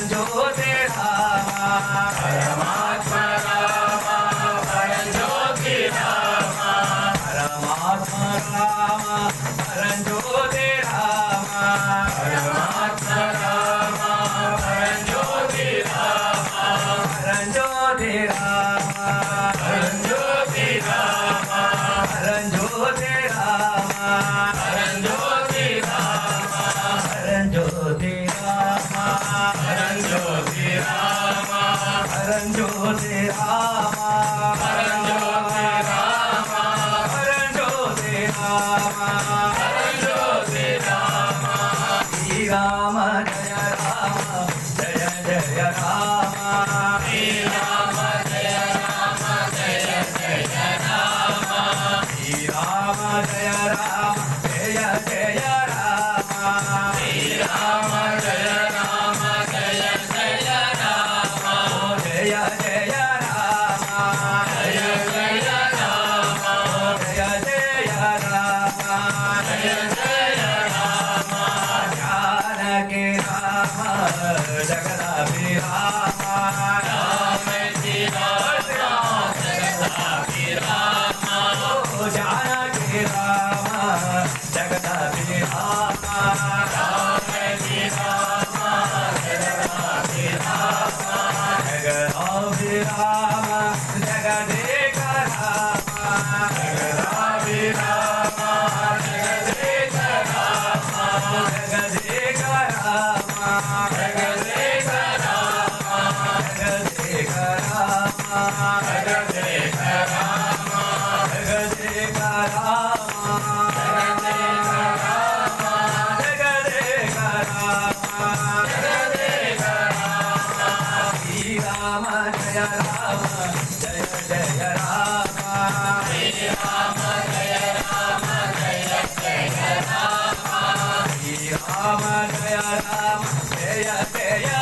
जो Rama Ram Jaya Rama yeah, yeah.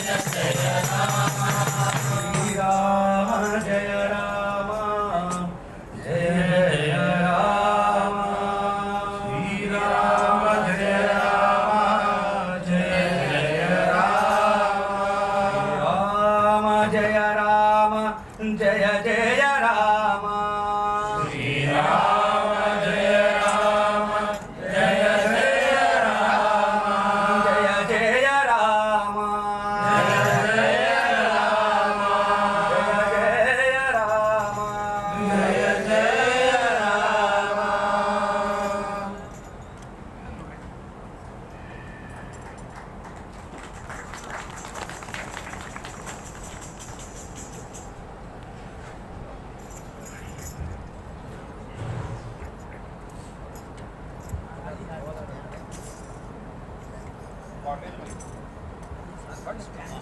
Jaya Jaya Yeah.